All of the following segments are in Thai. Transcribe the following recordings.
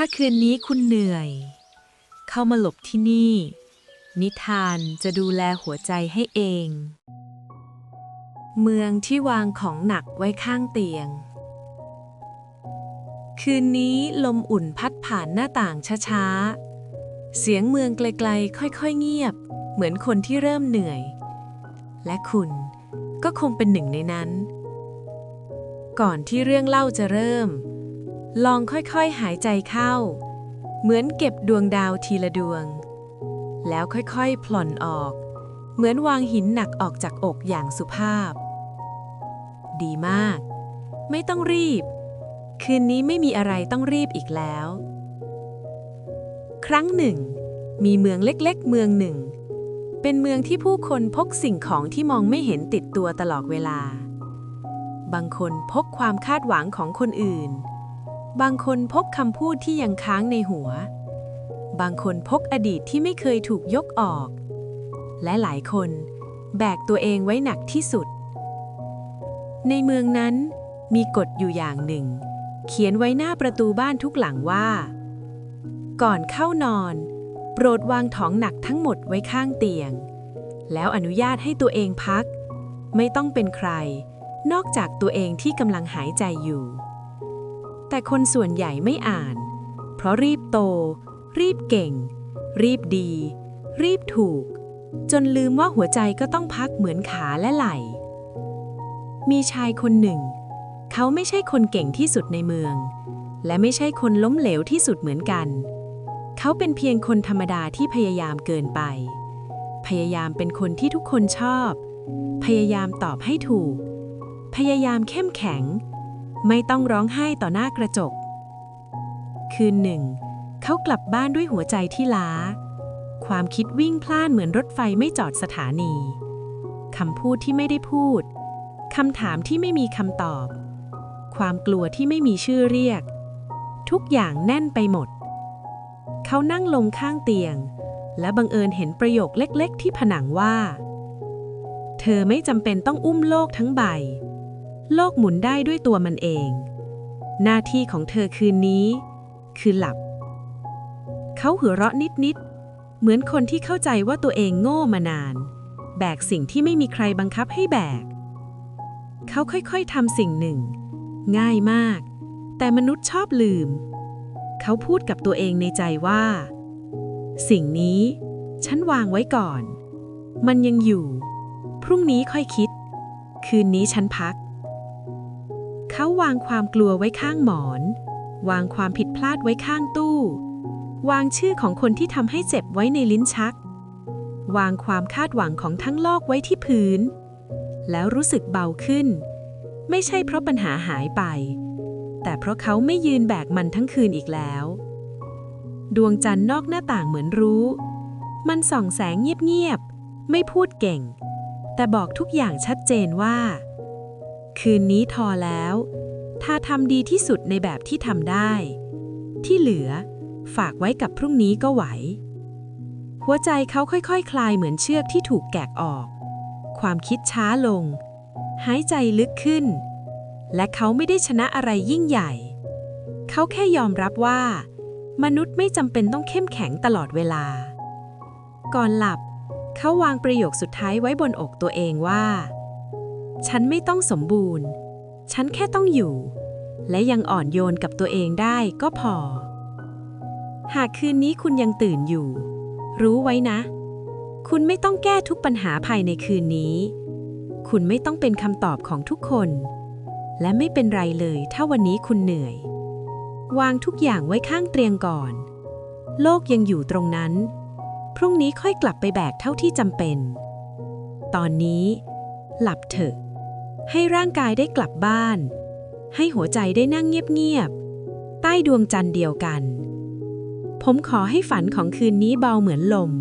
ถ้าคืนนี้คุณเหนื่อย เข้ามาหลบที่นี่ นิทานจะดูแลหัวใจให้เอง เมืองที่วางของหนักไว้ข้างเตียง คืนนี้ลมอุ่นพัดผ่านหน้าต่างช้าๆ เสียงเมืองไกลๆ ค่อยๆ เงียบ เหมือนคนที่เริ่มเหนื่อย และคุณก็คงเป็นหนึ่งในนั้น ก่อนที่เรื่องเล่าจะเริ่ม ลองค่อยๆหายใจเข้า เหมือนเก็บดวงดาวทีละดวง แล้วค่อยๆ ผ่อนออก เหมือนวางหินหนักออกจากอกอย่างสุภาพ ดีมาก ไม่ต้องรีบ คืนนี้ไม่มีอะไรต้องรีบอีกแล้ว ครั้งหนึ่ง มีเมืองเล็กๆ เมืองหนึ่ง เป็นเมืองที่ผู้คนพกสิ่งของที่มองไม่เห็นติดตัวตลอดเวลา บางคนพกความคาดหวังของคนอื่น บางคนพกคำพูดที่ยังค้างในหัว บางคนพกอดีตที่ไม่เคยถูกยกออก และหลายคนแบกตัวเองไว้หนักที่สุด ในเมืองนั้นมีกฎอยู่อย่างหนึ่ง เขียนไว้หน้าประตูบ้านทุกหลังว่า ก่อนเข้านอน โปรดวางของหนักทั้งหมดไว้ข้างเตียง แล้วอนุญาตให้ตัวเองพัก ไม่ต้องเป็นใคร นอกจากตัวเองที่กำลังหายใจอยู่ แต่คนส่วนใหญ่ไม่อ่าน เพราะรีบโต รีบเก่ง รีบดี รีบถูก จนลืมว่าหัวใจก็ต้องพักเหมือนขาและไหล่ มีชายคนหนึ่ง เขาไม่ใช่คนเก่งที่สุดในเมือง และไม่ใช่คนล้มเหลวที่สุดเหมือนกัน เขาเป็นเพียงคนธรรมดาที่พยายามเกินไป พยายามเป็นคนที่ทุกคนชอบ พยายามตอบให้ถูก พยายามเข้มแข็ง ไม่ต้องร้องไห้ต่อหน้ากระจก คืนหนึ่ง เขากลับบ้านด้วยหัวใจที่ล้า ความคิดวิ่งพล่านเหมือนรถไฟไม่จอดสถานีคำพูดที่ไม่ได้พูดคำถามที่ไม่มีคำตอบ ความกลัวที่ไม่มีชื่อเรียก ทุกอย่างแน่นไปหมด เขานั่งลงข้างเตียง และบังเอิญเห็นประโยคเล็ก ๆ ที่ผนังว่า เธอไม่จำเป็นต้องอุ้มโลกทั้งใบ โลกหมุนได้ด้วยตัวมันเอง หน้าที่ของเธอคืนนี้ คือหลับ เขาหัวเราะนิดๆ เหมือนคนที่เข้าใจว่าตัวเองโง่มานาน แบกสิ่งที่ไม่มีใครบังคับให้แบก เขาค่อยๆทำสิ่งหนึ่ง ง่ายมาก แต่มนุษย์ชอบลืม เขาพูดกับตัวเองในใจว่า สิ่งนี้ ฉันวางไว้ก่อน มันยังอยู่ พรุ่งนี้ค่อยคิด คืนนี้ฉันพัก เขาวางความกลัวไว้ข้างหมอน วางความผิดพลาดไว้ข้างตู้ วางชื่อของคนที่ทำให้เจ็บไว้ในลิ้นชัก วางความคาดหวังของทั้งโลกไว้ที่พื้น แล้วรู้สึกเบาขึ้น ไม่ใช่เพราะปัญหาหายไป แต่เพราะเขาไม่ยืนแบกมันทั้งคืนอีกแล้ว ดวงจันทร์นอกหน้าต่างเหมือนรู้ มันส่องแสงเงียบๆไม่พูดเก่ง แต่บอกทุกอย่างชัดเจนว่า คืนนี้ทอแล้ว ถ้าทำดีที่สุดในแบบที่ทำได้ ที่เหลือ ฝากไว้กับพรุ่งนี้ก็ไหว หัวใจเขาค่อยๆคคลายเหมือนเชือกที่ถูกแกะออก ความคิดช้าลง หายใจลึกขึ้น และเขาไม่ได้ชนะอะไรยิ่งใหญ่ เขาแค่ยอมรับว่า มนุษย์ไม่จำเป็นต้องเข้มแข็งตลอดเวลา ก่อนหลับ เขาวางประโยคสุดท้ายไว้บนอกตัวเองว่า ฉันไม่ต้องสมบูรณ์ ฉันแค่ต้องอยู่ และยังอ่อนโยนกับตัวเองได้ก็พอ หากคืนนี้คุณยังตื่นอยู่ รู้ไว้นะ คุณไม่ต้องแก้ทุกปัญหาภายในคืนนี้ คุณไม่ต้องเป็นคำตอบของทุกคน และไม่เป็นไรเลยถ้าวันนี้คุณเหนื่อย วางทุกอย่างไว้ข้างเตียงก่อน โลกยังอยู่ตรงนั้น พรุ่งนี้ค่อยกลับไปแบกเท่าที่จำเป็น ตอนนี้หลับเถอะ ให้ร่างกายได้กลับบ้าน ให้หัวใจได้นั่งเงียบๆ ใต้ดวงจันทร์เดียวกัน ผมขอให้ฝันของคืนนี้เบาเหมือนลม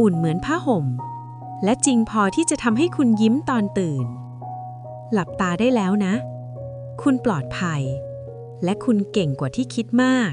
อุ่นเหมือนผ้าห่ม และจริงพอที่จะทำให้คุณยิ้มตอนตื่น หลับตาได้แล้วนะ คุณปลอดภัย และคุณเก่งกว่าที่คิดมาก